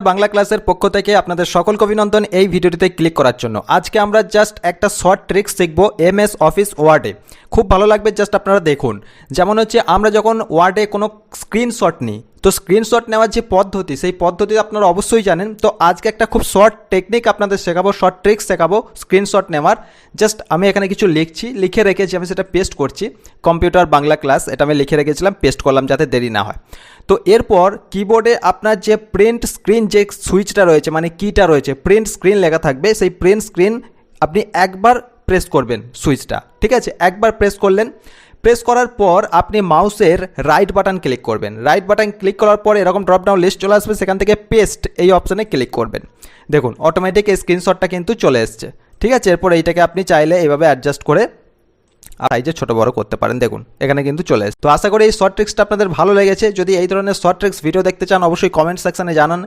বাংলা ক্লাসের পক্ষ থেকে আপনাদের সকলকে অভিনন্দন এই ভিডিওটিতে ক্লিক করার জন্য। আজকে আমরা জাস্ট একটা শর্ট ট্রিক্স শিখব এম এস অফিস ওয়ার্ডে খুব ভালো লাগবে জাস্ট আপনারা দেখুন। যেমন হচ্ছে আমরা যখন ওয়ার্ডে কোনো স্ক্রিনশট নিই তো স্ক্রিনশট নেওয়ার যে পদ্ধতি, সেই পদ্ধতি আপনারা অবশ্যই জানেন। তো আজকে একটা খুব শর্ট টেকনিক আপনাদের শেখাবো শর্ট ট্রিক্স শেখাবো স্ক্রিনশট নেওয়ার। জাস্ট আমি এখানে কিছু লিখছি, লিখে রেখেছি, আমি সেটা পেস্ট করছি। কম্পিউটার বাংলা ক্লাস এটা আমি লিখে রেখেছিলাম পেস্ট করলাম যাতে দেরি না হয়। তো এরপর কিবোর্ডে আপনার যে প্রিন্ট স্ক্রিন যে সুইচটা রয়েছে মানে কিটা রয়েছে প্রিন্ট স্ক্রিন লেখা থাকবে, সেই প্রিন্ট স্ক্রিন আপনি একবার প্রেস করবেন সুইচটা ঠিক আছে? একবার প্রেস করলেন প্রেস করার পর আপনি মাউসের রাইট বাটন ক্লিক করবেন। রাইট বাটন ক্লিক করার পর এরকম ড্রপ ডাউন লিস্ট চলে আসবে, সেখান থেকে পেস্ট এই অপশানে ক্লিক করবেন। দেখুন অটোমেটিক স্ক্রিনশটটা কিন্তু চলে এসছে। ঠিক আছে? এরপর এইটাকে আপনি চাইলে এইভাবে অ্যাডজাস্ট করে সাইজে ছোটো বড় করতে পারেন। দেখুন, এখানে কিন্তু চলে এসেছে। তো আশা করি এই শর্ট ট্রিক্সটা আপনাদের ভালো লেগেছে। যদি এই ধরনের শর্ট ট্রিক্স ভিডিও দেখতে চান, অবশ্যই কমেন্ট সেকশানে জানান।